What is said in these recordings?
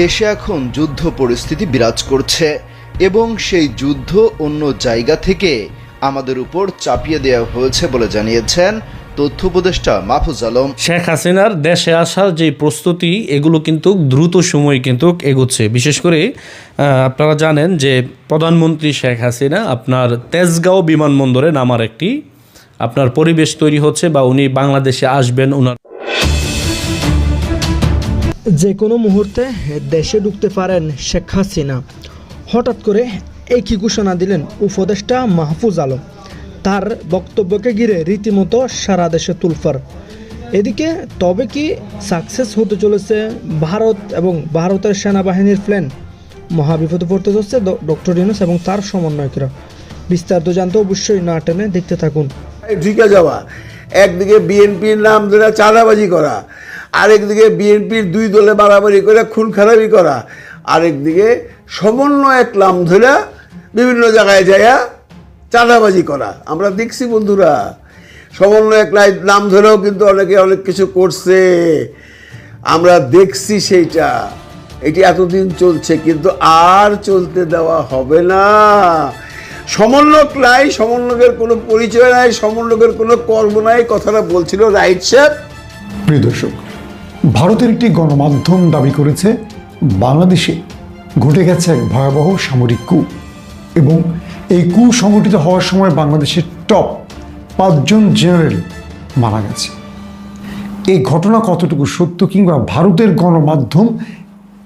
দেশে এখন যুদ্ধ পরিস্থিতি বিরাজ করছে এবং সেই যুদ্ধ অন্য জায়গা থেকে আমাদের উপর চাপিয়ে দেওয়া হয়েছে বলে জানিয়েছেন তথ্য উপদেষ্টা মাহফুজ আলম। শেখ হাসিনার দেশে আসার যে প্রস্তুতি, এগুলো কিন্তু দ্রুত সময় কিন্তু এগোচ্ছে। বিশেষ করে আপনারা জানেন যে প্রধানমন্ত্রী শেখ হাসিনা আপনার তেজগাঁও বিমানবন্দরে নামার একটি আপনার পরিবেশ তৈরি হচ্ছে বা উনি বাংলাদেশে আসবেন ওনার যে কোনো মুহূর্তে দেশে ঢুকতে পারেন শেখ হাসিনা। হঠাৎ করে একই ঘোষণা দিলেন উপদেষ্টা মাহফুজ আলম। তার বক্তব্যকে ঘিরে রীতিমতো সারা দেশে তুলফার। এদিকে তবে কি সাকসেস হতে চলেছে ভারত এবং ভারতের সেনাবাহিনীর প্ল্যান? মহাবিপদে পড়তে চলছে ডক্টর ইউনুস এবং তার সমন্বয়করা। বিস্তারিত জানতে অবশ্যই না টেনে দেখতে থাকুন। ঢুকে যাওয়া। একদিকে বিএনপির নাম ধরে চাঁদাবাজি করা, আরেকদিকে বিএনপির দুই দলে বাড়াবাড়ি করে খুন খারাপি করা, আরেকদিকে সমন্বয়ক নাম ধরে বিভিন্ন জায়গায় যাইয়া চাঁদাবাজি করা। আমরা দেখছি বন্ধুরা, সমন্বয়ক নাম ধরেও কিন্তু অনেকে অনেক কিছু করছে। আমরা দেখছি সেইটা। এটি এতদিন চলছে, কিন্তু আর চলতে দেওয়া হবে না। সমন্বয়ক নাই, সমন্বয়কের কোনো পরিচয় নাই, সমন্বয়কের কোনো কর্ম নাই, কথাটা বলছিল রাইট সাহেব প্রিয় দর্শক, ভারতের একটি গণমাধ্যম দাবি করেছে, বাংলাদেশে ঘটে গেছে এক ভয়াবহ সামরিক কু এবং এই কু সংগঠিত হওয়ার সময় বাংলাদেশের টপ পাঁচজন জেনারেল মারা গেছে। এই ঘটনা কতটুকু সত্য কিংবা ভারতের গণমাধ্যম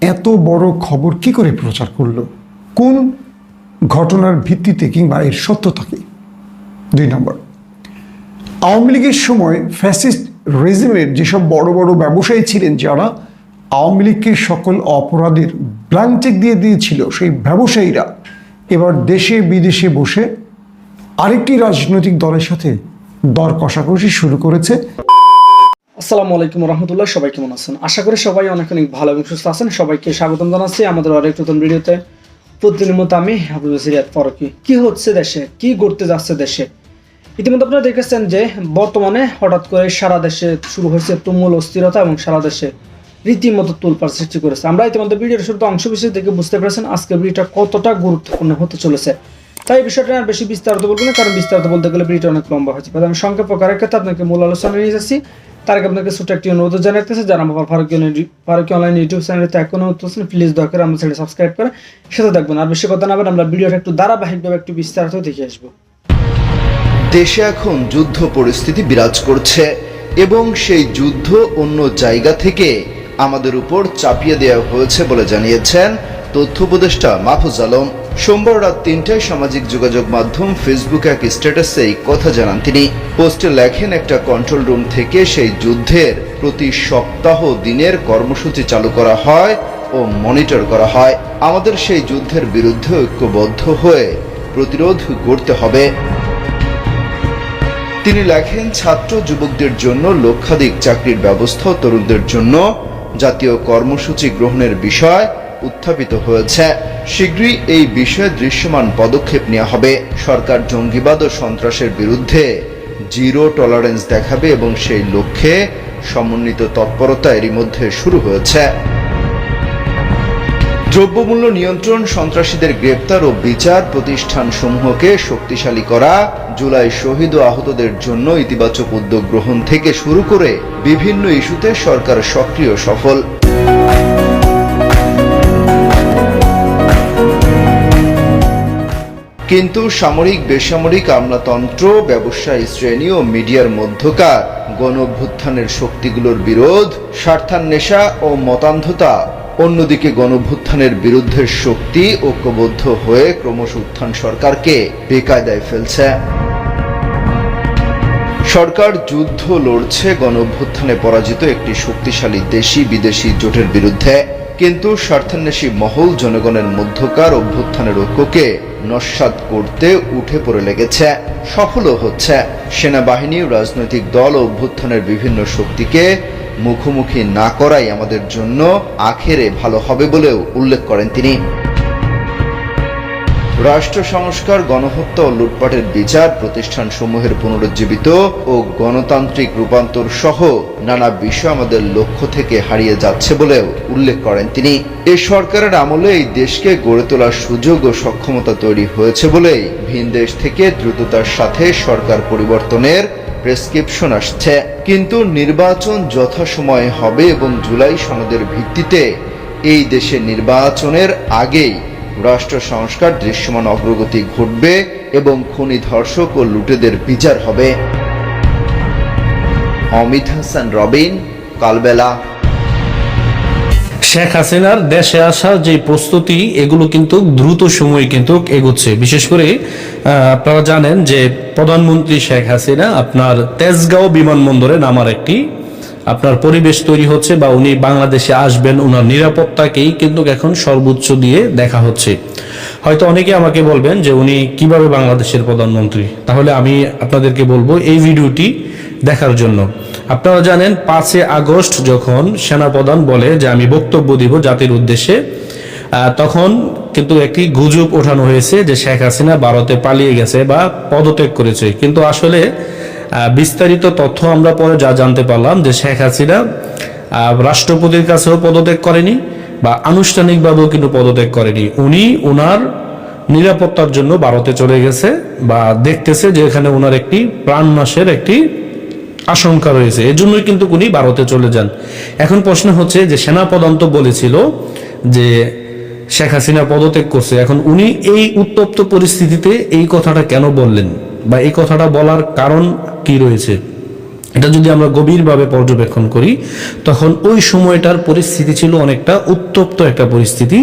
এত বড় খবর কি করে প্রচার করল? কোন ঘটনার ভিত্তিতে কিংবা এর সত্যতাকে দুই নম্বর। আওয়ামী লীগের সময় ফ্যাসিস্ট রেজিমের যেসব বড় বড় ব্যবসায়ী ছিলেন যারা, আওয়ামী লীগকে সকল অপরাধের ব্ল্যাঙ্ক চেক দিয়ে দিয়েছিল সেই ব্যবসায়ীরা, এবার দেশে বিদেশে বসে আরেকটি রাজনৈতিক দলের সাথে দর কষাকষি শুরু করেছে। আসসালামু আলাইকুম রহমতুল্লাহ, সবাই কেমন আছেন? আশা করি সবাই অনেক অনেক ভালো এবং সুস্থ আছেন। সবাইকে স্বাগতম জানাচ্ছি আমাদের আরেক নতুন ভিডিওতে। প্রতিদিনের মতো আমি আবুল সিরিয়াত ফরকি কি হচ্ছে দেশে, কি ঘটতে যাচ্ছে দেশে? ইতিমধ্যে আপনারা দেখেছেন যে বর্তমানে হঠাৎ করে সারা দেশে শুরু হয়েছে তুমুল অস্থিরতা এবং সারা দেশে রীতিমতো তুলপার সৃষ্টি করেছে। আমরা ইতিমধ্যে ভিডিওর শুরুতে অংশ বিশেষ দেখে বুঝতে পেরেছেন আজকের ভিডিওটা কতটা গুরুত্বপূর্ণ হতে চলেছে। তাই বিষয়টা আর বেশি বিস্তারিত বলব না, কারণ বিস্তারিত বলতে গেলে ভিডিওটা অনেক লম্বা হয়েছে আমি সংক্ষেপ করার ক্ষেত্রে আপনাকে মূল আলোচনা নিয়ে যাচ্ছি তার আগে আপনাকে ছোট একটি অনুরোধ জানাতেছে যারা আমার ফারুকি অনলাইন- ইউটিউব চ্যানেলতে এখনও হচ্ছেন প্লিজ দয়া করে আমার চ্যানেল সাবস্ক্রাইব করে সাথে দেখবেন আর বেশি কথা না আমরা ভিডিওটা একটু ধারাবাহিকভাবে একটু বিস্তারিত দেখে আসব। দেশে এখন যুদ্ধ পরিস্থিতি বিরাজ করছে এবং সেই যুদ্ধ অন্য জায়গা থেকে আমাদের উপর চাপিয়ে দেওয়া হয়েছে বলে জানিয়েছেন তথ্য উপদেষ্টা মাহফুজ আলম। সোমবার রাত তিনটায় সামাজিক যোগাযোগ মাধ্যম ফেসবুক এক স্ট্যাটাসে এই কথা জানান তিনি। পোস্টে লেখেন, একটা কন্ট্রোল রুম থেকে সেই যুদ্ধের প্রতি সপ্তাহ দিনের কর্মসূচি চালু করা হয় ও মনিটর করা হয়। আমাদের সেই যুদ্ধের বিরুদ্ধে ঐক্যবদ্ধ হয়ে প্রতিরোধ গড়তে হবে। তিনি লেখেন, ছাত্র যুবকদের জন্য লক্ষাধিক চাকরির ব্যবস্থা তরুণদের জন্য। জাতীয় কর্মসূচি গ্রহণের বিষয় উত্থাপিত হয়েছে। শীঘ্রই এই বিষয়ে দৃশ্যমান পদক্ষেপ নেওয়া হবে। সরকার জঙ্গিবাদ ও সন্ত্রাসের বিরুদ্ধে জিরো টলারেন্স দেখাবে এবং সেই লক্ষ্যে সমন্বিত তৎপরতা এরই মধ্যে শুরু হয়েছে। দ্রব্যমূল্য নিয়ন্ত্রণ, সন্ত্রাসীদের গ্রেপ্তার ও বিচার প্রতিষ্ঠান সমূহকে শক্তিশালী করা, জুলাই শহীদ ও আহতদের জন্য ইতিবাচক উদ্যোগ গ্রহণ থেকে শুরু করে বিভিন্ন ইস্যুতে সরকার সক্রিয় সফল। কিন্তু সামরিক, বেসামরিক আমলাতন্ত্র, ব্যবসায়ী শ্রেণি ও মিডিয়ার মধ্যকার গণ অভ্যুত্থানের শক্তিগুলোর বিরোধ, স্বার্থান্বেষা ও মতান্ধতা। অন্যদিকে গণভ্যুত্থানের বিরুদ্ধে শক্তি ঐক্যবদ্ধ হয়ে ক্রমশ উত্থান সরকারকে বেকায়দায় ফেলছে। সরকার যুদ্ধ লড়ছে গণঅভ্যুত্থানে পরাজিত একটি শক্তিশালী দেশি বিদেশি জোটের বিরুদ্ধে। কিন্তু স্বার্থান্বেষী মহল জনগণের মধ্যকার অভ্যুত্থানের ঐক্যকে নস্বাত করতে উঠে পড়ে লেগেছে। সফলও হচ্ছে। সেনাবাহিনী, রাজনৈতিক দল ও অভ্যুত্থানের বিভিন্ন শক্তিকে মুখোমুখি না করাই আমাদের জন্য আখেরে ভালো হবে বলেও উল্লেখ করেন তিনি। রাষ্ট্র সংস্কার, গণহত্যা ও লুটপাটের বিচার প্রতিষ্ঠান সমূহের পুনরুজ্জীবিত ও গণতান্ত্রিক রূপান্তর সহ নানা বিষয় আমাদের লক্ষ্য থেকে হারিয়ে যাচ্ছে বলেও উল্লেখ করেন তিনি। এ সরকারের আমলে এই দেশকে গড়ে তোলার সুযোগ ও সক্ষমতা তৈরি হয়েছে বলেই ভিন দেশ থেকে দ্রুততার সাথে সরকার পরিবর্তনের প্রেসক্রিপশন আসছে। কিন্তু নির্বাচন যথাসময়ে হবে এবং জুলাই সনদের ভিত্তিতে এই দেশে নির্বাচনের আগেই রাষ্ট্র সংস্কার দৃশ্যমান অগ্রগতি ঘটবে এবং খুনি ধর্ষক ও লুটেদের বিচার হবে। অমিত হাসান, রবিন, কালবেলা। শেখ হাসিনার দেশে আসার যে প্রস্তুতি, এগুলো কিন্তু দ্রুত সময়ে কিন্তু এগোচ্ছে। বিশেষ করে আপনারা জানেন যে প্রধানমন্ত্রী শেখ হাসিনা আপনার তেজগাঁও বিমানবন্দরে নামার একটি আপনার পরিবেশ তৈরি হচ্ছে বা উনি বাংলাদেশে আসবেন ওনার নিরাপত্তাকেই কিন্তু এখন সর্বোচ্চ দিয়ে দেখা হচ্ছে। হয়তো অনেকে আমাকে বলবেন যে উনি কীভাবে বাংলাদেশের প্রধানমন্ত্রী? তাহলে আমি আপনাদেরকে বলব এই ভিডিওটি দেখার জন্য। আপনারা জানেন, পাঁচই আগস্ট যখন সেনাপ্রধান বলে যে আমি বক্তব্য দিব জাতির উদ্দেশ্যে তখন কিন্তু একটি গুজব ওঠানো হয়েছে যে শেখ হাসিনা ভারতে পালিয়ে গেছে বা পদত্যাগ করেছে। কিন্তু আসলে বিস্তারিত তথ্য আমরা পরে যা জানতে পারলাম যে শেখ হাসিনা রাষ্ট্রপতির কাছেও পদত্যাগ করেনি বা আনুষ্ঠানিকভাবেও কিন্তু পদত্যাগ করেনি। উনি ওনার নিরাপত্তার জন্য ভারতে চলে গেছে বা দেখতেছে যে এখানে ওনার একটি প্রাণনাশের একটি আশঙ্কা রয়েছে। এর জন্যই কিন্তু উনি ভারতে চলে যান। এখন প্রশ্ন হচ্ছে যে সেনাপ্রধান তো বলেছিল যে শেখ হাসিনা পদত্যাগ করছে। এখন উনি এই উত্তপ্ত পরিস্থিতিতে এই কথাটা কেন বললেন? বা এই কথাটা বলার কারণ কি রয়েছে? এটা যদি আমরা গভীরভাবে পর্যবেক্ষণ করি, তখন ওই সময়টার পরিস্থিতি ছিল অনেকটা উত্তপ্ত একটা পরিস্থিতি।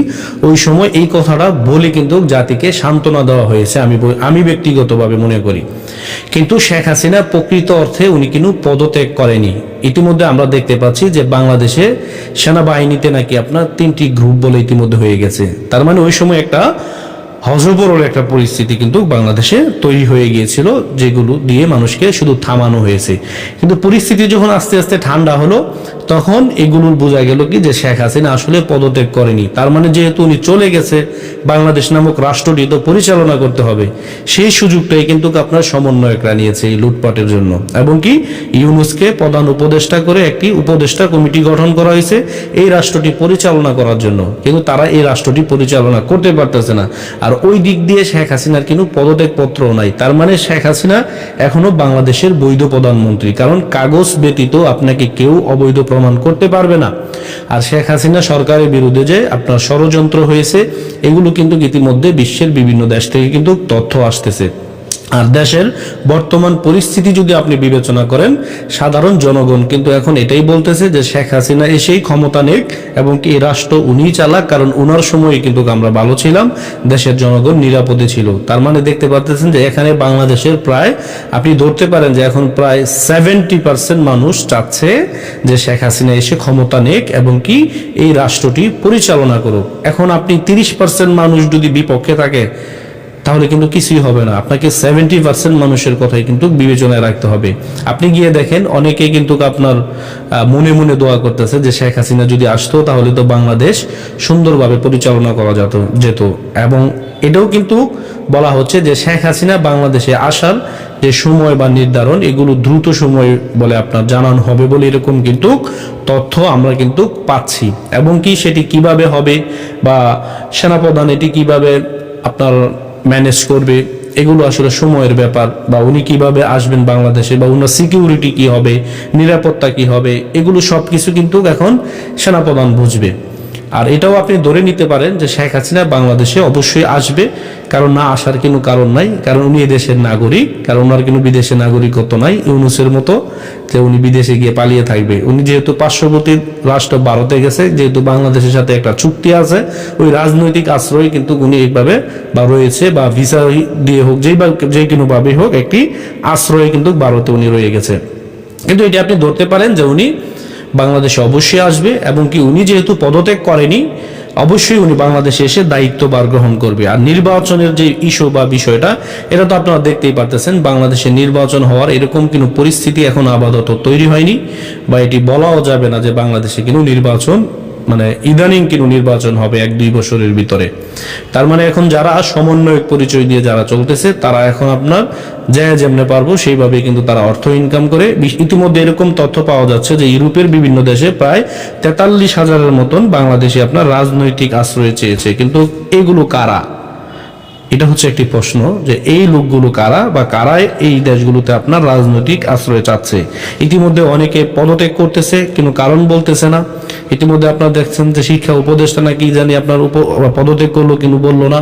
ওই সময় এই কথাটা বলে কিন্তু জাতিকে সান্ত্বনা দেওয়া হয়েছে, আমি আমি ব্যক্তিগতভাবে মনে করি। কিন্তু শেখ হাসিনা প্রকৃত অর্থে উনি কিন্তু পদত্যাগ করেনি। ইতিমধ্যে আমরা দেখতে পাচ্ছি যে বাংলাদেশে সেনাবাহিনীতে নাকি আপনার তিনটি গ্রুপ বলে ইতিমধ্যে হয়ে গেছে। তার মানে ওই সময় একটা হজবরল একটা পরিস্থিতি কিন্তু বাংলাদেশে তৈরি হয়ে গিয়েছিল, যেগুলো দিয়ে মানুষকে শুধু থামানো হয়েছে। কিন্তু পরিস্থিতি যখন আস্তে আস্তে ঠান্ডা হলো, তখন এগুলোর বোঝা গেল কি যে শেখ হাসিনা আসলে পদত্যাগ করেনি। তার মানে যেহেতু উনি চলে গেছে, বাংলাদেশ নামক রাষ্ট্রটি তো পরিচালনা করতে হবে। সেই সুযোগটাই কিন্তু আপনার সমন্বয়করা নিয়েছে এই লুটপাটের জন্য। এবং কি ইউনুসকে প্রধান উপদেষ্টা করে একটি উপদেষ্টা কমিটি গঠন করা হয়েছে এই রাষ্ট্রটি পরিচালনা করার জন্য। কিন্তু তারা এই রাষ্ট্রটি পরিচালনা করতে পারতেছে না। আর ওই দিক দিয়ে শেখ হাসিনার কিন্তু পদত্যাগ পত্র নাই। তার মানে শেখ হাসিনা এখনও বাংলাদেশের বৈধ প্রধানমন্ত্রী। কারণ কাগজ ব্যতীত আপনাকে কেউ অবৈধ প্রমাণ করতে পারবে না। আর শেখ হাসিনা সরকারের বিরুদ্ধে যে আপনার ষড়যন্ত্র হয়েছে, এগুলো কিন্তু ইতিমধ্যে বিশ্বের বিভিন্ন দেশ থেকে কিন্তু তথ্য আসতেছে। আর দেশের বর্তমান পরিস্থিতি যদি আপনি বিবেচনা করেন, সাধারণ জনগণ কিন্তু এখন এটাই বলতেছে যে শেখ হাসিনা এসেই ক্ষমতা নেক এবং কি রাষ্ট্র উনিই চালাক, কারণ উনার সময় কিন্তু আমরা ভালো ছিলাম, দেশের জনগণ নিরাপদে ছিল। তার মানে দেখতে পাচ্ছেন যে এখানে বাংলাদেশের প্রায়, আপনি ধরতে পারেন যে এখন প্রায় সেভেন্টি পার্সেন্ট মানুষ চাচ্ছে যে শেখ হাসিনা এসে ক্ষমতা নেক এবং কি এই রাষ্ট্রটি পরিচালনা করুক। এখন আপনি তিরিশ পার্সেন্ট মানুষ যদি বিপক্ষে থাকে তাহলে কিন্তু কিছুই হবে না। আপনাকে সেভেন্টি পার্সেন্ট মানুষের কথাই কিন্তু বিবেচনায় রাখতে হবে। আপনি গিয়ে দেখেন, অনেকেই কিন্তু আপনার মনে মনে দোয়া করতেছে যে, শেখ হাসিনা যদি আসতো, তাহলে তো বাংলাদেশ সুন্দরভাবে পরিচালনা করা যেত যেত। এবং এটাও কিন্তু বলা হচ্ছে যে, শেখ হাসিনা বাংলাদেশে আসার যে সময় বা নির্ধারণ, এগুলো দ্রুত সময় বলে আপনার জানানো হবে বলে এরকম কিন্তু তথ্য আমরা কিন্তু পাচ্ছি। এবং কি সেটি কীভাবে হবে বা সেনাপ্রধান এটি কীভাবে আপনার ম্যানেজ করবে, এগুলো আসলে সময়ের ব্যাপার। বা উনি কীভাবে আসবেন বাংলাদেশে, বা উনার সিকিউরিটি কি হবে, নিরাপত্তা কি হবে, এগুলো সব কিছু কিন্তু এখন সেনাপ্রধান বুঝবে। আর এটাও আপনি ধরে নিতে পারেন যে শেখ হাসিনা বাংলাদেশে অবশ্যই আসবে, কারণ না আসার কোনো কারণ নাই, কারণ উনি দেশের নাগরিক, কারণ ওনার কোনো বিদেশে নাগরিকত্ব নাই। ইউনুসের মতো যে উনি বিদেশে গিয়ে পালিয়ে থাকবে। উনি যেহেতু পার্শ্ববর্তী রাষ্ট্র ভারতে গেছে, যেহেতু বাংলাদেশের সাথে একটা চুক্তি আছে, ওই রাজনৈতিক আশ্রয় কিন্তু উনি এইভাবে বা রয়েছে বা ভিসা দিয়ে হোক, যেই বা, যে কোনো ভাবেই হোক, একটি আশ্রয় কিন্তু ভারতে উনি রয়ে গেছে। কিন্তু এটা আপনি ধরতে পারেন যে উনি বাংলাদেশে অবশ্যই আসবে এবং কি উনি যেহেতু পদত্যাগ করেনি, অবশ্যই উনি বাংলাদেশে এসে দায়িত্বভার গ্রহণ করবে। আর নির্বাচনের যে ইস্যু বা বিষয়টা, এটা তো আপনারা দেখতেই পারতেছেন, বাংলাদেশে নির্বাচন হওয়ার এরকম কোনো পরিস্থিতি এখন আপাতত তৈরি হয়নি বা এটি বলাও যাবে না যে বাংলাদেশে কিন্তু নির্বাচন মানে ইদানিং কিন্তু নির্বাচন হবে এক দুই বছরের ভিতরে। তার মানে এখন যারা সমন্বয়ক পরিচয় দিয়ে যারা চলতেছে, তারা এখন আপনার যা যেমনে পারব সেইভাবে কিন্তু তারা অর্থ ইনকাম করে। ইতিমধ্যে এরকম তথ্য পাওয়া যাচ্ছে যে ইউরোপের বিভিন্ন দেশে প্রায় তেতাল্লিশ হাজারের মতন বাংলাদেশে আপনার রাজনৈতিক আশ্রয় চেয়েছে। কিন্তু এগুলো কারা? এটা হচ্ছে একটি প্রশ্ন যে এই লোকগুলো কারা বা কারাই এই দেশগুলোতে আপনার রাজনৈতিক আশ্রয় চাচ্ছে? ইতিমধ্যে অনেকে পদত্যাগ করতেছে, কিন্তু কারণ বলতেছে না। ইতিমধ্যে আপনারা দেখছেন যে শিক্ষা উপদেষ্টা নাকি জানি আপনার পদত্যাগ করল, কিন্তু বলল না।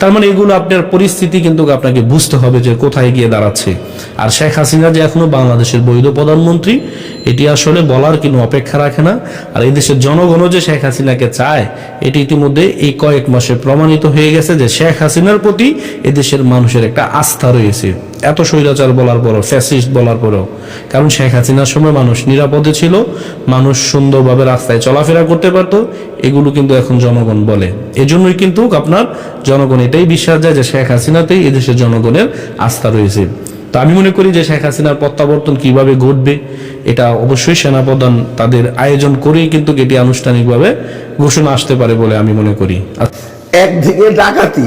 তার মানে এগুলো আপনার পরিস্থিতি কিন্তু আপনাকে বুঝতে হবে যে কোথায় গিয়ে দাঁড়াচ্ছে। আর শেখ হাসিনা যে এখনও বাংলাদেশের বৈধ প্রধানমন্ত্রী, এটি আসলে বলার কোনো অপেক্ষা রাখে না। আর এই দেশের জনগণও যে শেখ হাসিনাকে চায়, এটি ইতিমধ্যে এই কয়েক মাসে প্রমাণিত হয়ে গেছে যে শেখ হাসিনার প্রতি এদেশের মানুষের একটা আস্থা রয়েছে। এত স্বৈরাচার বলার পরও, ফ্যাসিস্ট বলার পরেও। কারণ শেখ হাসিনার সময় মানুষ নিরাপদে ছিল, মানুষ সুন্দরভাবে রাস্তায় চলাফেরা করতে পারতো, এগুলো কিন্তু এখন জনগণ বলে। এজন্যই কিন্তু আপনার জনগণ এটাই বিশ্বাস যায় যে শেখ হাসিনাতেই এদেশের জনগণের আস্থা রয়েছে। তো আমি মনে করি যে শেখ হাসিনার প্রত্যাবর্তন কীভাবে ঘটবে, এটা অবশ্যই সেনাপ্রধান তাদের আয়োজন করেই কিন্তু এটি আনুষ্ঠানিকভাবে ঘোষণা আসতে পারে বলে আমি মনে করি। একদিকে ডাকাতি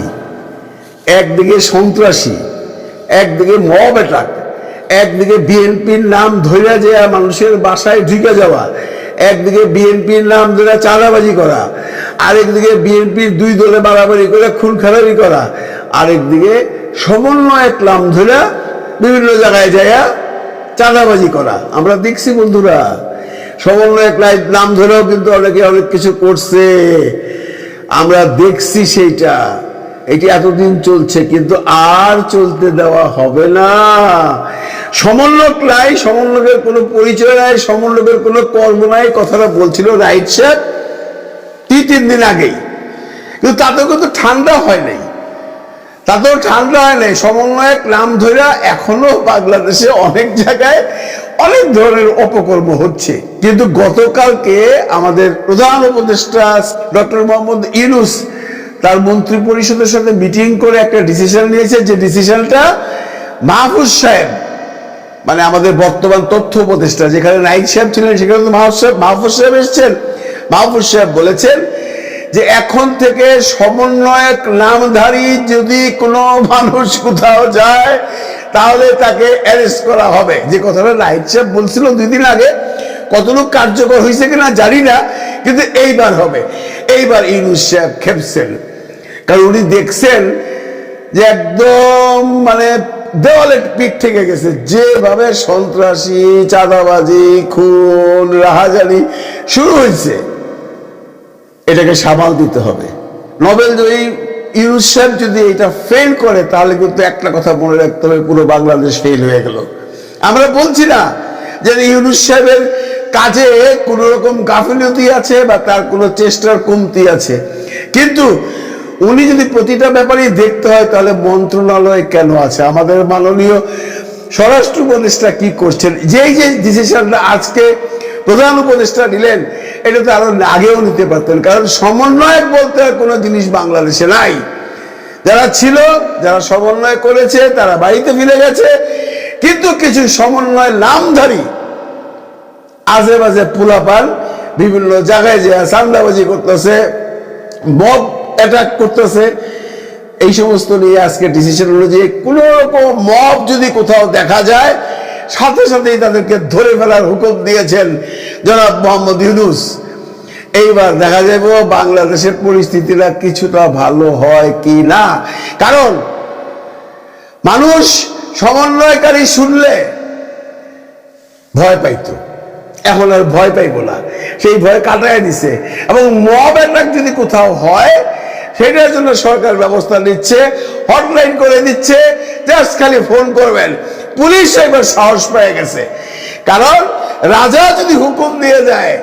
একদিকে সন্ত্রাসী, একদিকে মব অ্যাটাক একদিকে বিএনপির নাম ধরে যে মানুষের বাসায় ঢুকে যাওয়া, একদিকে বিএনপির নাম ধরে চাঁদাবাজি করা, আরেকদিকে বিএনপির দুই দলে বাড়াবাড়ি করে খুন খারাপি করা, আরেকদিকে সমন্বয়ক নাম ধরে বিভিন্ন জায়গায় যাইয়া চাঁদাবাজি করা। আমরা দেখছি বন্ধুরা, সমন্বয়ক নাম ধরেও কিন্তু অনেকে অনেক কিছু করছে। আমরা দেখছি সেইটা। এটি এতদিন চলছে, কিন্তু আর চলতে দেওয়া হবে না। সমন্বয়ক নাই, সমন্বয়কের কোনো পরিচয় নাই, সমন্বয়কের কোনো কর্ম নাই, কথাটা বলছিল রাইট স্যার দুই তিন দিন আগেই। কিন্তু তাতেও কিন্তু ঠান্ডা হয় নাই। তাতেও ঠান্ডা হয় নাই। সমন্বয়ক নাম ধরে এখনও বাংলাদেশে অনেক জায়গায় অনেক ধরনের অপকর্ম হচ্ছে। কিন্তু গতকালকে আমাদের প্রধান উপদেষ্টা ডক্টর মোহাম্মদ ইউনুস তার মন্ত্রী পরিষদের সাথে মিটিং করে একটা ডিসিশন নিয়েছে যে ডিসিশনটা মাহফুজ সাহেব মানে আমাদের বর্তমান তথ্য উপদেষ্টা, যেখানে নাইক সাহেব ছিলেন, সেখানে তো মাহফুজ সাহেব মাহফুজ সাহেব এসেছেন। মাহফুজ সাহেব বলেছেন যে এখন থেকে সমন্বয়ক নামধারী যদি কোনো মানুষ কোথাও যায়, তাহলে তাকে অ্যারেস্ট করা হবে। যে কথাটা নাইক সাহেব বলছিল দুই দিন আগে, কতটুকু কার্যকর হয়েছে কিনা জানি না, কিন্তু এইবার হবে। এইবার ইউনুস সাহেব খেপছেন। কারণ উনি দেখছেন যে একদম মানে দেওয়ালে পিঠ থেকে গেছে। যেভাবে সন্ত্রাসী, চাঁদাবাজি, খুন, রাহাজানি শুরু হয়েছে, এটাকে সামাল দিতে হবে। নোবেল জয়ী ইউনুস যদি এটা ফেল করে, তাহলে কিন্তু একটা কথা মনে রাখতে হবে, পুরো বাংলাদেশ ফেল হয়ে গেল। আমরা বলছি না যে ইউনুস সাহেবের কাজে কোনো রকম গাফিলতি আছে বা তার কোনো চেষ্টার কমতি আছে। কিন্তু উনি যদি প্রতিটা ব্যাপারেই দেখতে হয়, তাহলে মন্ত্রণালয় কেন আছে? আমাদের মাননীয় স্বরাষ্ট্র উপদেষ্টা কি করছেন? যেই যে ডিসিশনটা আজকে প্রধান উপদেষ্টা নিলেন, এটা তো আরও আগেও নিতে পারতেন। কারণ সমন্বয়ক বলতে আর কোনো জিনিস বাংলাদেশে নাই। যারা ছিল, যারা সমন্বয় করেছে, তারা বাড়িতে ফিরে গেছে। কিন্তু কিছু সমন্বয় নামধারী আজে বাজে পোলাপান বিভিন্ন জায়গায় যে সান্দাবাজি করতেছে, মব অ্যাটাক করতেছে। এই সমস্ত নিয়ে আজকে ডিসিশন হলো যে কোন রকম মব যদি কোথাও দেখা যায়, সাথে সাথেই তাদেরকে ধরে ফেলার হুকুম দিয়েছেন জনাব মোহাম্মদ ইউনুস। এইবার দেখা যাবে বাংলাদেশের পরিস্থিতিটা কিছুটা ভালো হয় কি না। কারণ মানুষ সমন্বয়কারী শুনলে ভয় পাইতো। এখন আর ভয় পাইব না। সেই ভয় কাটায় দিছে এবং মব অ্যাটাক যদি কোথাও হয় সেটার জন্য সরকার ব্যবস্থা নিচ্ছে হটলাইন করে দিচ্ছে জাস্ট খালি ফোন করবেন। পুলিশ এবার সাহস পেয়ে গেছে। কারণ রাজা যদি হুকুম দিয়ে যায়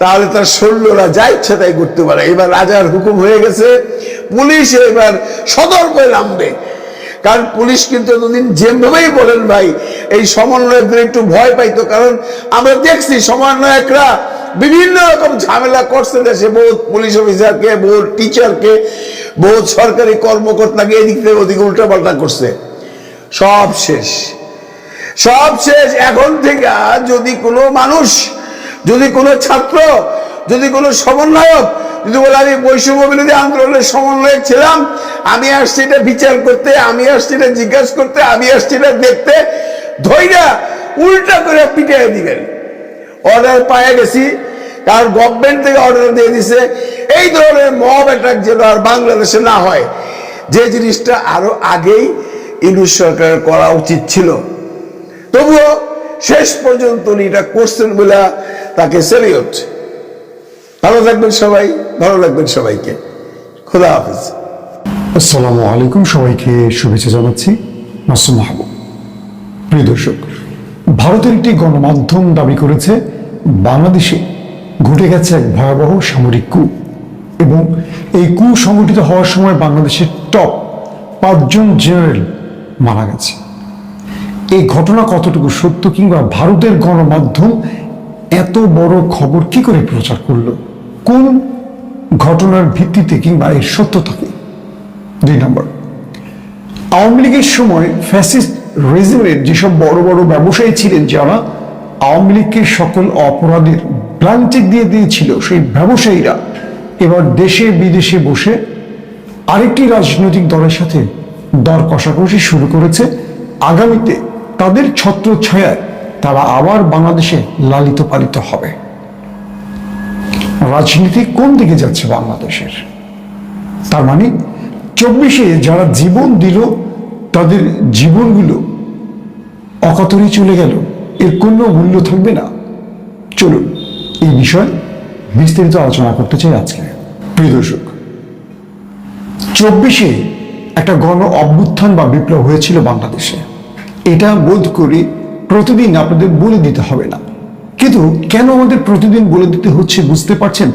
তাহলে তার সৈন্যরা যা ইচ্ছে তাই করতে পারে। এবার রাজার হুকুম হয়ে গেছে, পুলিশ এবার সতর্ক নামবে। কারণ পুলিশ কিন্তু এতদিন যেভাবেই বলেন ভাই, এই সমন্বয়কদের একটু ভয় পাইতো। কারণ আমরা দেখছি সমন্বয়করা বিভিন্ন রকম ঝামেলা করছে দেশে বহুত পুলিশ অফিসারকে বহুত টিচারকে বহুত সরকারি কর্মকর্তাকে, এদিক থেকে ওদিকে উল্টাপাল্টা করছে। সব শেষ। সব শেষ এখন থেকে যদি কোনো মানুষ, যদি কোনো ছাত্র, যদি কোনো সমন্বয়ক, যদি বলে, আমি বৈষম্য বিরোধী আন্দোলনের সমন্বয়ক ছিলাম, আমি আসছি এটা বিচার করতে, আমি আসছি এটা জিজ্ঞাসা করতে, আমি আসছি এটা দেখতে ধৈরা উল্টা করে পিটিয়ে দিবেন। অর্ডার পায়ে গেছি। কারণ গভর্নমেন্ট থেকে অর্ডার দিয়ে দিছে। এই ধরনের মব অ্যাটাক যেন আর বাংলাদেশে না হয়, যে জিনিসটা আরও আগেই ইংলিশ সরকারের করা উচিত ছিল। তবুও শেষ পর্যন্ত উনি এটা করছেন বলে তাকে সেলিউট ভালো থাকবেন সবাই, ভালো লাগবেন সবাইকে। খোদা হাফিজ। আসসালামু আলাইকুম সবাইকে, শুভেচ্ছা জানাচ্ছি মাসুম মাহবুব। প্রিয় দর্শক, ভারতের একটি গণমাধ্যম দাবি করেছে বাংলাদেশে ঘটে গেছে এক ভয়াবহ সামরিক কু এবং এই কু সংগঠিত হওয়ার সময় বাংলাদেশের টপ পাঁচজন জেনারেল মারা গেছে। এই ঘটনা কতটুকু সত্য কিংবা ভারতের গণমাধ্যম এত বড় খবর কি করে প্রচার করল? কোন ঘটনার ভিত্তিতে কিংবা এর সত্যতাকে দুই নম্বর, আওয়ামী লীগের সময় ফ্যাসিস্ট রেজিমের যেসব বড় বড় ব্যবসায়ী ছিলেন যারা আওয়ামী লীগের সকল অপরাধের ব্লাঙ্কেট দিয়ে দিয়েছিল সেই ব্যবসায়ীরা। এবার দেশে বিদেশে বসে আরেকটি রাজনৈতিক দলের সাথে দর কষাকষি শুরু করেছে। আগামীতে তাদের ছত্র ছায়ায় তারা আবার বাংলাদেশে লালিত পালিত হবে। রাজনীতি কোন দিকে যাচ্ছে বাংলাদেশের? তার মানে চব্বিশে যারা জীবন দিল, তাদের জীবনগুলো অকাতরে চলে গেল। এর কোনো মূল্য থাকবে না। চলুন, এই বিষয়ে বিস্তারিত আলোচনা করতে চাই আজকে। প্রিয় দর্শক, চব্বিশে একটা গণ অভ্যুত্থান বা বিপ্লব হয়েছিল বাংলাদেশে। এটা বোধ করি প্রতিদিন আপনাদের বলে দিতে হবে না। কিন্তু কেন আমাদের প্রতিদিন বলে দিতে হচ্ছে বুঝতে পারছেন?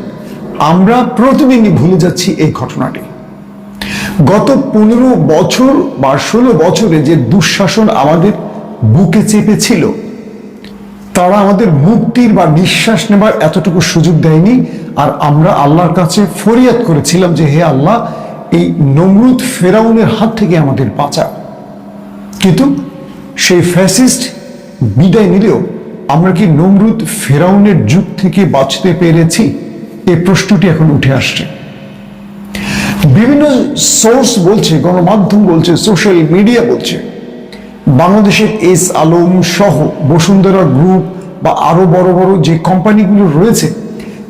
আমরা প্রতিদিনই ভুলে যাচ্ছি এই ঘটনাটি। গত পনেরো বছর বা ষোলো বছরে যে দুঃশাসন আমাদের বুকে চেপেছিল তারা আমাদের মুক্তির বা নিঃশ্বাস নেবার এতটুকু সুযোগ দেয়নি। আর আমরা আল্লাহর কাছে ফরিয়াদ করেছিলাম যে, হে আল্লাহ, এই নমরুদ ফেরাউনের হাত থেকে আমাদের বাঁচা। কিন্তু সেই ফ্যাসিস্ট বিদায় নিলেও আমরা কি নমরুদ ফেরাউনের যুগ থেকে বাঁচতে পেরেছি? এই প্রশ্নটি এখন উঠে আসছে। বিভিন্ন সোর্স বলছে, গণমাধ্যম বলছে সোশ্যাল মিডিয়া বলছে বাংলাদেশের এস আলম সহ বসুন্ধরা গ্রুপ বা আরও বড় বড় যে কোম্পানিগুলো রয়েছে,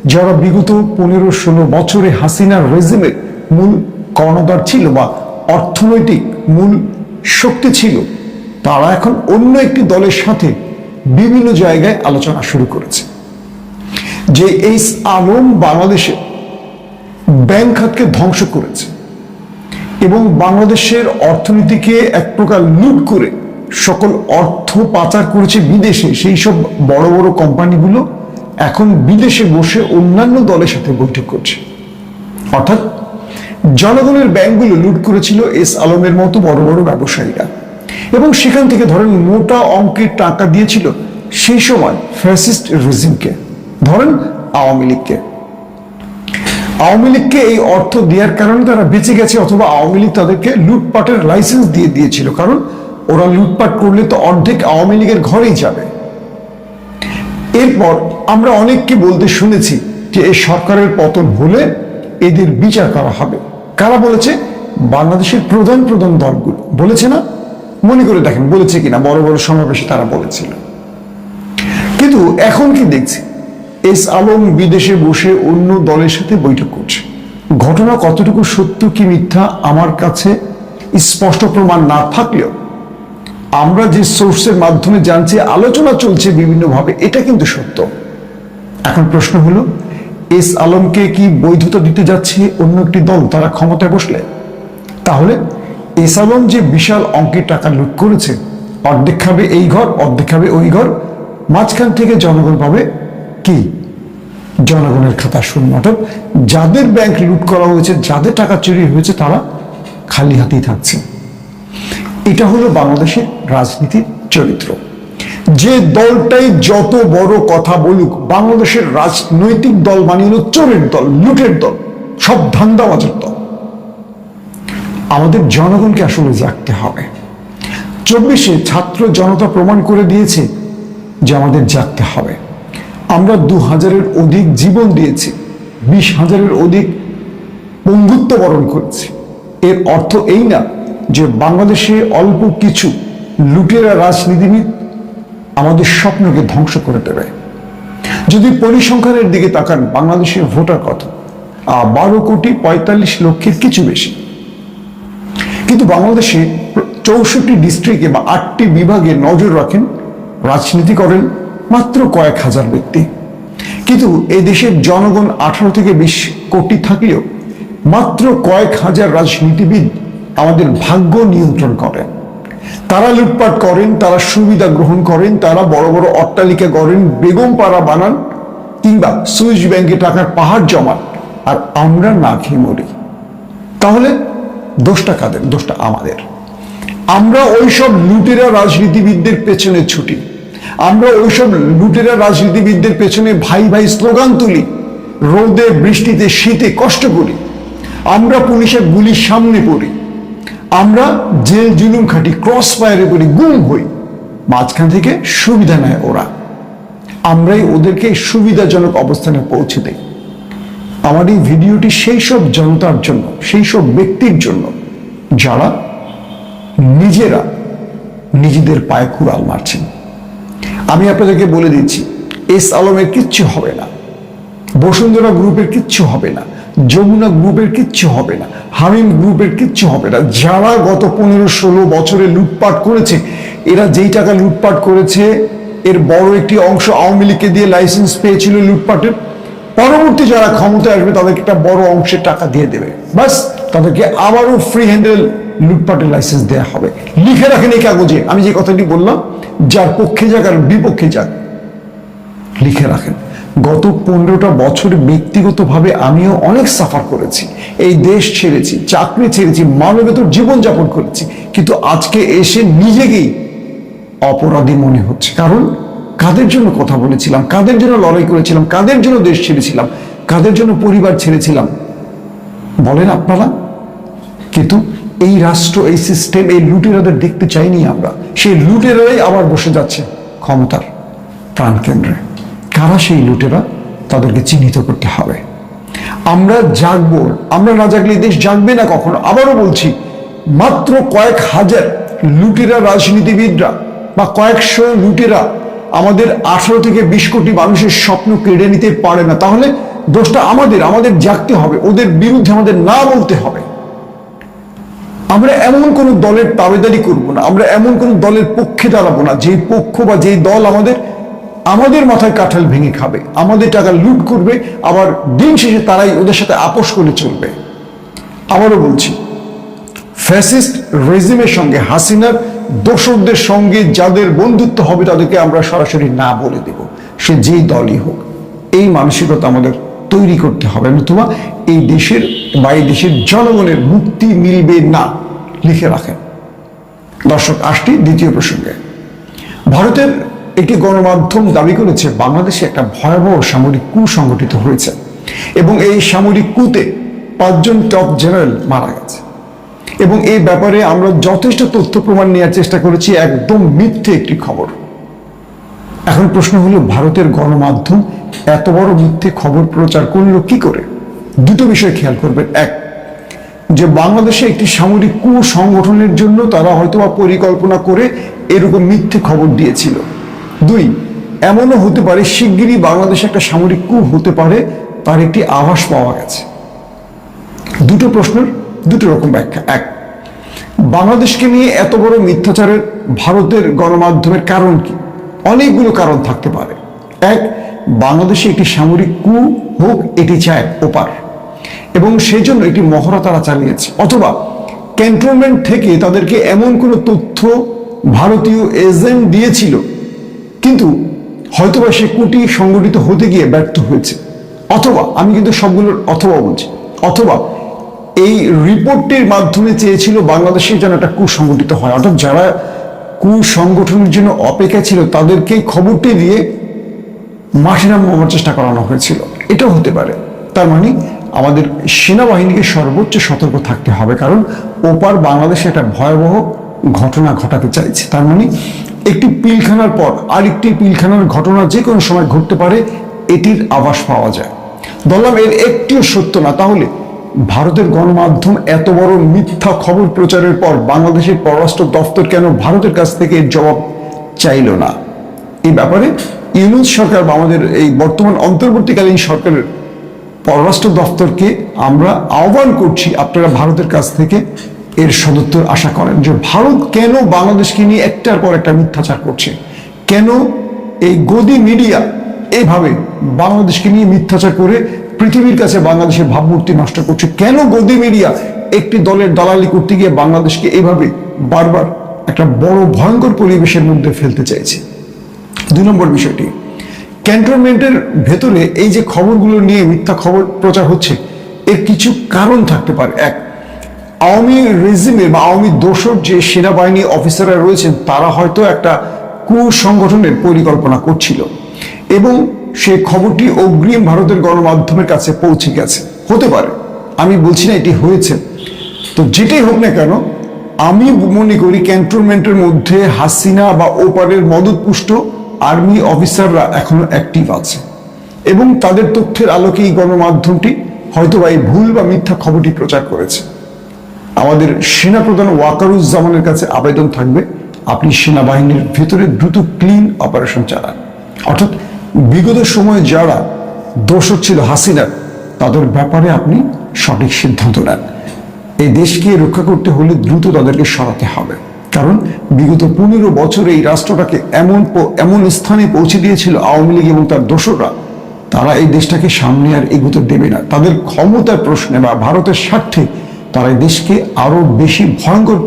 যারা বিগত পনেরো ষোলো বছরে হাসিনার রেজিমের মূল কর্ণধার ছিল বা অর্থনৈতিক মূল শক্তি ছিল, তারা এখন অন্য একটি দলের সাথে বিভিন্ন জায়গায় আলোচনা শুরু করেছে। যে এস আলম বাংলাদেশে ব্যাংক খাতকে ধ্বংস করেছে এবং বাংলাদেশের অর্থনীতিকে এক প্রকার লুট করে সকল অর্থ পাচার করেছে বিদেশে। সেই সব বড় বড় কোম্পানিগুলো এখন বিদেশে বসে অন্যান্য দলের সাথে বৈঠক করছে। অর্থাৎ জনগণের ব্যাংকগুলো লুট করেছিল এস আলমের মতো বড় বড় ব্যবসায়ীরা। এবং সেখান থেকে ধরেন মোটা অঙ্কের টাকা দিয়েছিল সেই সময় ফ্যাসিস্ট রেজিমকে, ধরেন আওয়ামী লীগকে। আওয়ামী লীগকে এই অর্থ দেওয়ার কারণে তারা বেঁচে গেছে অথবা আওয়ামী লীগ তাদেরকে লুটপাটের লাইসেন্স দিয়ে দিয়েছিল। কারণ ওরা লুটপাট করলে তো অর্ধেক আওয়ামী লীগের ঘরেই যাবে। এরপর আমরা অনেককে বলতে শুনেছি যে এই সরকারের পতন হলে এদের বিচার করা হবে। কারা বলেছে? বাংলাদেশের প্রধান প্রধান দলগুলো। বলেছে না? মনে করে দেখেন, বলেছে কিনা, বড় বড় সমাবেশে তারা বলেছিল। কিন্তু এখন কি দেখছি? এস আলম বিদেশে বসে অন্য দলের সাথে বৈঠক করছে। ঘটনা কতটুকু সত্য কি মিথ্যা আমার কাছে স্পষ্ট প্রমাণ না থাকলেও আমরা যে সোর্সের মাধ্যমে জানছি, আলোচনা চলছে বিভিন্নভাবে, এটা কিন্তু সত্য। এখন প্রশ্ন হলো, এস আলমকে কি বৈধতা দিতে যাচ্ছে অন্য একটি দল, তারা ক্ষমতায় বসলে? তাহলে এস আলম যে বিশাল অঙ্কের টাকা লুট করেছে, অর্ধেক খাবে এই ঘর, অর্ধেক খাবে ওই ঘর, মাঝখান থেকে জনগণ পাবে কি? জনগণের খাতা শূন্য। অর্থাৎ যাদের ব্যাংক লুট করা হয়েছে, যাদের টাকা চুরি হয়েছে, তারা খালি হাতেই থাকছে। এটা হলো বাংলাদেশের রাজনীতির চরিত্র। যে দলটাই যত বড় কথা বলুক, বাংলাদেশের রাজনৈতিক দল মানে হলো চোরের দল, লুটের দল, সব ধান্দাবাজের দল। আমাদের জনগণকে আসলে জাগতে হবে। চব্বিশে ছাত্র জনতা প্রমাণ করে দিয়েছে যে আমাদের জাগতে হবে। আমরা দু হাজারের অধিক জীবন দিয়েছি, বিশ হাজারের অধিক বন্ধুত্ব বরণ করেছি। এর অর্থ এই না যে বাংলাদেশে অল্প কিছু লুটেরা রাজনীতিবিদ আমাদের স্বপ্নকে ধ্বংস করে দেবে। যদি পরিসংখ্যানের দিকে তাকান, বাংলাদেশের ভোটার কত? বারো কোটি পঁয়তাল্লিশ লক্ষের কিছু বেশি। কিন্তু বাংলাদেশে চৌষট্টি ডিস্ট্রিক্টে বা আটটি বিভাগে নজর রাখেন, রাজনীতি করেন মাত্র কয়েক হাজার ব্যক্তি। কিন্তু এই দেশের জনগণ আঠারো থেকে বিশ কোটি থাকলেও মাত্র কয়েক হাজার রাজনীতিবিদ আমাদের ভাগ্য নিয়ন্ত্রণ করেন। তারা লুটপাট করেন, তারা সুবিধা গ্রহণ করেন, তারা বড় বড় অট্টালিকা করেন বেগম পাড়া বানান, কিংবা সুইস ব্যাংকে টাকার পাহাড় জমান, আর আমরা না খেয়ে মরি। তাহলে দোষটা কাদের? দোষটা আমাদের। আমরা ওইসব লুটেরা রাজনীতিবিদদের পেছনে ছুটি। আমরা ওইসব লুটেরা রাজনীতিবিদদের পেছনে ভাই ভাই স্লোগান তুলি। রোদে, বৃষ্টিতে, শীতে কষ্ট করি। আমরা পুলিশের গুলির সামনে পড়ি। আমরা জেল, জুলুম খাটি ক্রস ফায়ারে করি গুম হই। মাঝখান থেকে সুবিধা নেয় ওরা। আমরাই ওদেরকে সুবিধাজনক অবস্থানে পৌঁছে দেই। আমার এই ভিডিওটি সেই সব জনতার জন্য সেই সব ব্যক্তির জন্য, যারা নিজেরা নিজেদের পায়ে কুড়াল মারছেন। আমি আপনাদেরকে বলে দিচ্ছি, এস আলমের কিচ্ছু হবে না, বসুন্ধরা গ্রুপের কিচ্ছু হবে না। যমুনা গ্রুপের কিচ্ছু হবে না, হামিম গ্রুপের কিচ্ছু হবে না। যারা গত পনেরো ষোলো বছরে লুটপাট করেছে, এরা যেই টাকা লুটপাট করেছে, এর বড় একটি অংশ আওয়ামী লীগকে দিয়ে লাইসেন্স পেয়েছিল লুটপাটের। পরবর্তী যারা ক্ষমতায় আসবে, তাদেরকে একটা বড় অংশের টাকা দিয়ে দেবে। বাস তাদেরকে আবারও ফ্রি হ্যান্ডেল লুটপাটের লাইসেন্স দেওয়া হবে। লিখে রাখেন এই কাগজে, আমি যে কথাটি বললাম, যার পক্ষে যাক আর বিপক্ষে যাক, লিখে রাখেন। গত পনেরোটা বছর ব্যক্তিগতভাবে আমিও অনেক সাফার করেছি। এই দেশ ছেড়েছি, চাকরি ছেড়েছি, মানবেতর জীবনযাপন করেছি, কিন্তু আজকে এসে নিজেকেই অপরাধী মনে হচ্ছে। কারণ কাদের জন্য কথা বলেছিলাম, কাদের জন্য লড়াই করেছিলাম, কাদের জন্য দেশ ছেড়েছিলাম, কাদের জন্য পরিবার ছেড়েছিলাম? বলেন আপনারা? কিন্তু এই রাষ্ট্র, এই সিস্টেম এই লুটেরাদের দেখতে চাইনি আমরা। সেই লুটেরাই আবার বসে যাচ্ছে ক্ষমতার প্রাণকেন্দ্রে। কারা সেই লুটেরা? তাদেরকে চিহ্নিত করতে হবে। আমরা জাগবো, আমরা না জাগলে দেশ জাগবে না কখনো? আবারও বলছি, মাত্র কয়েক হাজার লুটেরা রাজনীতিবিদরা বা কয়েকশো লুটেরা আমাদের আঠারো থেকে বিশ কোটি মানুষের স্বপ্ন কেড়ে নিতে পারে না। তাহলে দোষটা আমাদের আমাদের জাগতে হবে, ওদের বিরুদ্ধে আমাদের না বলতে হবে। আমরা এমন কোন দলের তাবেদারি করব না, আমরা এমন কোন দলের পক্ষে দাঁড়াবো না যে পক্ষ বা যেই দল আমাদের আমাদের মাথায় কাঁঠাল ভেঙে খাবে, আমাদের টাকা লুট করবে, আবার দিন শেষে তারাই ওদের সাথে আপোষ করে চলবে। আবারও বলছি ফ্যাসিস্ট রেজিমের সঙ্গে হাসিনার দোসরদের সঙ্গে যাদের বন্ধুত্ব হবে তাদেরকে আমরা সরাসরি না বলে দেব। সে যেই দলই হোক, এই মানসিকতা আমাদের তৈরি করতে হবে। নতুবা এই দেশের বা এই দেশের জনগণের মুক্তি মিলবে না, লিখে রাখেন। দর্শক আসটি দ্বিতীয় প্রসঙ্গে। ভারতের একটি গণমাধ্যম দাবি করেছে, বাংলাদেশে একটা ভয়াবহ সামরিক কু সংগঠিত হয়েছে এবং এই সামরিক কুতে পাঁচজন টপ জেনারেল মারা গেছে। এবং এই ব্যাপারে আমরা যথেষ্ট তথ্য প্রমাণ নেওয়ার চেষ্টা করেছি, একদম মিথ্যে একটি খবর। এখন প্রশ্ন হলো, ভারতের গণমাধ্যম এত বড় মিথ্যে খবর প্রচার করল কি করে? দুটো বিষয় খেয়াল করবেন। এক, যে বাংলাদেশে একটি সামরিক কু সংগঠনের জন্য তারা হয়তোবা পরিকল্পনা করে এরকম মিথ্যে খবর দিয়েছিল। দুই, এমনও হতে পারে শিগগিরই বাংলাদেশে একটা সামরিক কু হতে পারে, তার একটি আভাস পাওয়া গেছে। দুটো প্রশ্নের দুটো রকম ব্যাখ্যা। এক, বাংলাদেশকে নিয়ে এত বড় মিথ্যাচারের ভারতের গণমাধ্যমের কারণ কি? অনেকগুলো কারণ থাকতে পারে। এক, বাংলাদেশে একটি সামরিক কু হোক, এটি চায় ওপার। এবং সেই জন্য একটি মহড়া তারা চালিয়েছে। অথবা ক্যান্টনমেন্ট থেকে তাদেরকে এমন কোনো তথ্য ভারতীয় এজেন্ট দিয়েছিল কিন্তু হয়তোবা সে কুটি সংগঠিত হতে গিয়ে ব্যর্থ হয়েছে। অথবা, আমি কিন্তু সবগুলোর অথবা বলছি। অথবা, এই রিপোর্টটির মাধ্যমে চেয়েছিল বাংলাদেশে যেন একটা কুসংগঠিত হয়। অর্থাৎ যারা কুসংগঠনের জন্য অপেক্ষা ছিল, তাদেরকে খবরটি দিয়ে মাঠে নামানোর চেষ্টা করানো হয়েছিল। এটাও হতে পারে। তার মানে আমাদের সেনাবাহিনীকে সর্বোচ্চ সতর্ক থাকতে হবে। কারণ, ওপার বাংলাদেশে একটা ভয়াবহ ঘটনা ঘটাতে চাইছে। তার মানে একটি পিলখানার পর আরেকটি পিলখানার ঘটনা যে কোনো সময় ঘটতে পারে, এটির আভাস পাওয়া যায়। বললাম এর একটিও সত্য না। তাহলে ভারতের গণমাধ্যম এত বড় মিথ্যা খবর প্রচারের পর বাংলাদেশের পররাষ্ট্র দপ্তর কেন ভারতের কাছ থেকে এর জবাব চাইল না? এই ব্যাপারে ইউনুস সরকার বা আমাদের এই বর্তমান অন্তর্বর্তীকালীন সরকারের পররাষ্ট্র দপ্তরকে আমরা আহ্বান করছি আপনারা ভারতের কাছ থেকে এর সদুত্তর আশা করেন যে ভারত কেন বাংলাদেশকে নিয়ে একটার পর একটা মিথ্যাচার করছে? কেন এই গদি মিডিয়া এইভাবে বাংলাদেশকে নিয়ে মিথ্যাচার করে পৃথিবীর কাছে বাংলাদেশের ভাবমূর্তি নষ্ট করছে? কেন গদি মিডিয়া একটি দলের দালালি করতে গিয়ে বাংলাদেশকে এইভাবে বারবার একটা বড় ভয়ঙ্কর পরিবেশের মধ্যে ফেলতে চাইছে? দুই নম্বর বিষয়টি, ক্যান্টনমেন্টের ভেতরে এই যে খবরগুলো নিয়ে মিথ্যা খবর প্রচার হচ্ছে, এর কিছু কারণ থাকতে পারে। এক আওয়ামী রেজিমে বা আওয়ামী দোসর যে সেনাবাহিনী অফিসাররা রয়েছেন, তারা হয়তো একটা কুসংগঠনের পরিকল্পনা করছিল। এবং সেই খবরটি অগ্রিম ভারতের গণমাধ্যমের কাছে পৌঁছে গেছে। হতে পারে, আমি বলছি না এটি হয়েছে। তো যেটাই হোক না কেন, আমি মনে করি ক্যান্টনমেন্টের মধ্যে হাসিনা বা ওপারের মদতপুষ্ট আর্মি অফিসাররা এখনও অ্যাক্টিভ আছে। এবং তাদের তথ্যের আলোকে এই গণমাধ্যমটি হয়তো বা এই ভুল বা মিথ্যা খবরটি প্রচার করেছে। আমাদের সেনাপ্রধান ওয়াকারুজ্জামানের কাছে আবেদন থাকবে। আপনি সেনাবাহিনীর ভেতরে দ্রুত ক্লিন অপারেশন চালান। অর্থাৎ বিগত সময়ে যারা দোষর ছিল হাসিনার, তাদের ব্যাপারে আপনি সঠিক সিদ্ধান্ত নেন। এই দেশকে রক্ষা করতে হলে দ্রুত তাদেরকে সরাতে হবে। কারণ বিগত পনেরো বছরে এই রাষ্ট্রটাকে এমন এমন স্থানে পৌঁছে দিয়েছিল আওয়ামী লীগ এবং তার দোসররা তারা এই দেশটাকে সামনে আর এগুতে দেবে না। তাদের ক্ষমতার প্রশ্নে বা ভারতের স্বার্থে তারা দেশকে আরও বেশি ভয়ঙ্কর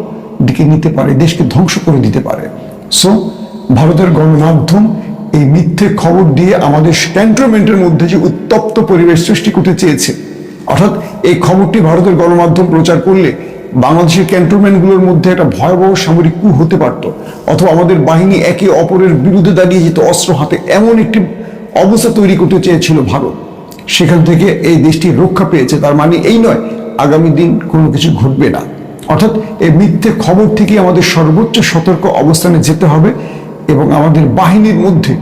দিকে নিতে পারে, দেশকে ধ্বংস করে দিতে পারে। সো ভারতের গণমাধ্যম এই মিথ্যে খবর দিয়ে আমাদের ক্যান্টনমেন্টের মধ্যে যে উত্তপ্ত পরিবেশ সৃষ্টি করতে চেয়েছে, অর্থাৎ এই খবরটি ভারতের গণমাধ্যম প্রচার করলে বাংলাদেশের ক্যান্টনমেন্টগুলোর মধ্যে একটা ভয়াবহ সামরিক কু হতে পারত, অথবা আমাদের বাহিনী একে অপরের বিরুদ্ধে দাঁড়িয়ে যেত অস্ত্র হাতে এমন একটি অবস্থা তৈরি করতে চেয়েছিল ভারত। সেখান থেকে এই দেশটি রক্ষা পেয়েছে, তার মানে এই নয় আগামী দিন কোনো কিছু ঘটবে না। অর্থাৎ এই মিথ্যে খবর থেকে আমাদের সর্বোচ্চ সতর্ক অবস্থানে যেতে হবে এবং আমাদের বাহিনীর মধ্যে,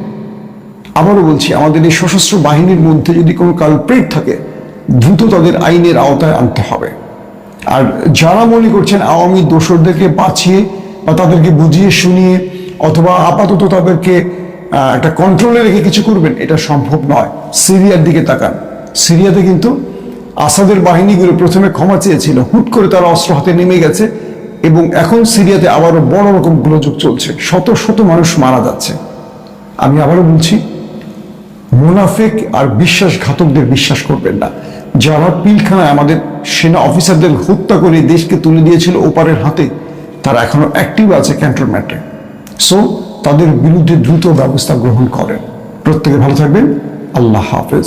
আবারও বলছি, আমাদের এই সশস্ত্র বাহিনীর মধ্যে যদি কোনো কালপ্রেট থাকে, দ্রুত তাদের আইনের আওতায় আনতে হবে। আর যারা মনে করছেন আওয়ামী দোসরদেরকে বাঁচিয়ে বা তাদেরকে বুঝিয়ে শুনিয়ে অথবা আপাতত তাদেরকে একটা কন্ট্রোলে রেখে কিছু করবেন, এটা সম্ভব নয়। সিরিয়ার দিকে তাকান। সিরিয়াতে কিন্তু আসাদের বাহিনীগুলো প্রথমে ক্ষমা চেয়েছিল। হুট করে তারা অস্ত্র হাতে নেমে গেছে এবং এখন সিরিয়াতে আবারও বড় রকম গোলযোগ চলছে। শত শত মানুষ মারা যাচ্ছে। আমি আবারও বলছি, মুনাফেক আর বিশ্বাসঘাতকদের বিশ্বাস করবেন না। যারা পিলখানায় আমাদের সেনা অফিসারদের হত্যা করে দেশকে তুলে দিয়েছিল ওপারের হাতে, তারা এখনও অ্যাক্টিভ আছে ক্যান্টনমেন্টে সো তাদের বিরুদ্ধে দ্রুত ব্যবস্থা গ্রহণ করেন। প্রত্যেকে ভালো থাকবেন। আল্লাহ হাফেজ।